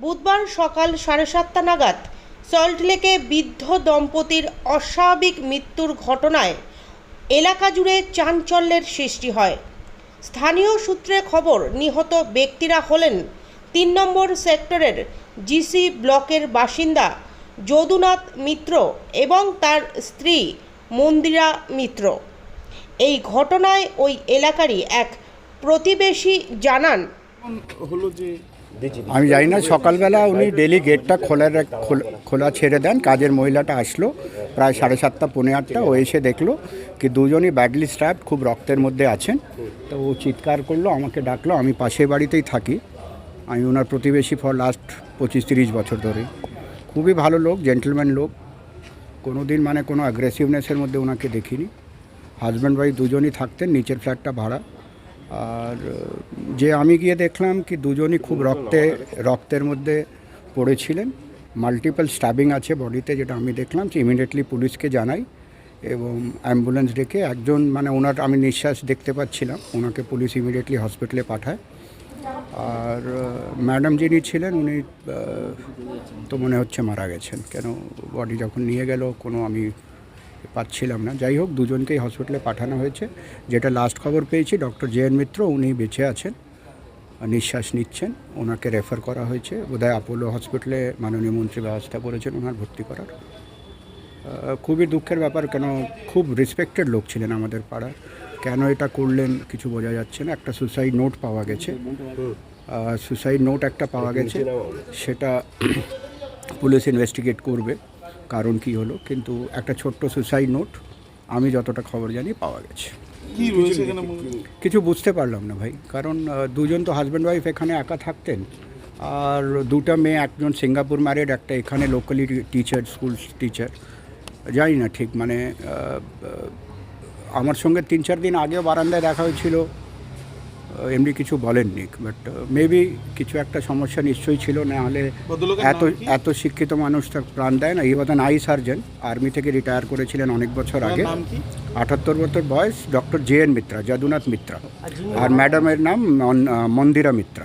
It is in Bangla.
বুধবার সকাল সাড়ে সাতটা নাগাদ সল্টলেকে বৃদ্ধ দম্পতির অস্বাভাবিক মৃত্যুর ঘটনায় এলাকা জুড়ে চাঞ্চল্যের সৃষ্টি হয়। স্থানীয় সূত্রে খবর, নিহত ব্যক্তিরা হলেন তিন নম্বর সেক্টরের জিসি ব্লকের বাসিন্দা যদুনাথ মিত্র এবং তার স্ত্রী মন্দিরা মিত্র। এই ঘটনায় ওই এলাকারই এক প্রতিবেশী জানান হলো যে আমি জানি না, সকালবেলা উনি ডেলি গেটটা খোলা খোলা- ছেড়ে দেন। কাজের মহিলাটা আসলো, প্রায় সাড়ে সাতটা, পৌনে আটটা, ও এসে দেখল কি দুজনই ব্যাডলি স্ট্র্যাপ খুব রক্তের মধ্যে আছেন। তো ও চিৎকার করল, আমাকে ডাকলো, আমি পাশের বাড়িতেই থাকি। আমি ওনার প্রতিবেশী ফর লাস্ট পঁচিশ তিরিশ বছর ধরে। খুবই ভালো লোক জেন্টলম্যান লোক। কোনো দিন মানে কোনো অ্যাগ্রেসিভনেসের মধ্যে ওনাকে দেখিনি। হাজব্যান্ড ওয়াইফ দুজনই থাকতেন, নিচের ফ্ল্যাটটা ভাড়া। আর যে আমি গিয়ে দেখলাম কি দুজনই খুব রক্তে, রক্তের মধ্যে পড়েছিলেন। মাল্টিপল স্ট্যাবিং আছে বডিতে যেটা আমি দেখলাম, যে ইমিডিয়েটলি পুলিশকে জানাই এবং অ্যাম্বুলেন্স ডেকে একজন মানে ওনার, আমি নিঃশ্বাস দেখতে পাচ্ছিলাম, ওনাকে পুলিশ ইমিডিয়েটলি হসপিটালে পাঠায়। আর ম্যাডাম যিনি ছিলেন, উনি তো মনে হচ্ছে মারা গেছেন। কেন বডি যখন নিয়ে গেল, কোনো আমি পাচ্ছিলাম না। যাই হোক, দুজনকেই হসপিটালে পাঠানো হয়েছে। যেটা লাস্ট খবর পেয়েছি ডক্টর জে এন মিত্র, উনি বেঁচে আছেন, নিঃশ্বাস নিচ্ছেন, ওনাকে রেফার করা হয়েছে। বোধহয় আপোলো হসপিটালে মাননীয় মন্ত্রী ব্যবস্থা করেছেন, ওনার ভর্তি করার। খুবই দুঃখের ব্যাপার, কেন খুব রেসপেক্টেড লোক ছিলেন আমাদের পাড়ার। কেন এটা করলেন, কিছু বোঝা যাচ্ছে না। একটা সুসাইড নোট পাওয়া গেছে। সুসাইড নোট একটা পাওয়া গেছে। সেটা পুলিশ ইনভেস্টিগেট করবে। কারণ কি হলো কিন্তু একটা ছোট্ট সুসাইড নোট আমি যতটা খবর জানি পাওয়া গেছে? কিছু বুঝতে পারলাম না ভাই কারণ দুজন তো হাজব্যান্ড ওয়াইফ এখানে একা থাকতেন আর দুটা মেয়ে একজন সিঙ্গাপুর ম্যারিড একটা এখানে লোকালি টিচার স্কুল টিচার জানি না ঠিক মানে আমার সঙ্গে তিন চার দিন আগেও বারান্দায় দেখা হয়েছিল এমনি কিছু বলেননি বাট মেবি কিছু একটা সমস্যা নিশ্চয়ই ছিল না হলে এত এত শিক্ষিত মানুষ তার প্রাণ দেয় না। ইভাদান আই সার্জন আর্মি থেকে রিটায়ার করেছিলেন অনেক বছর আগে। আঠাত্তর আটাত্তর বছর বয়স doctor J N Mitra Jadunath Mitra. আর ম্যাডামের নাম মন- মন্দিরা মিত্রা।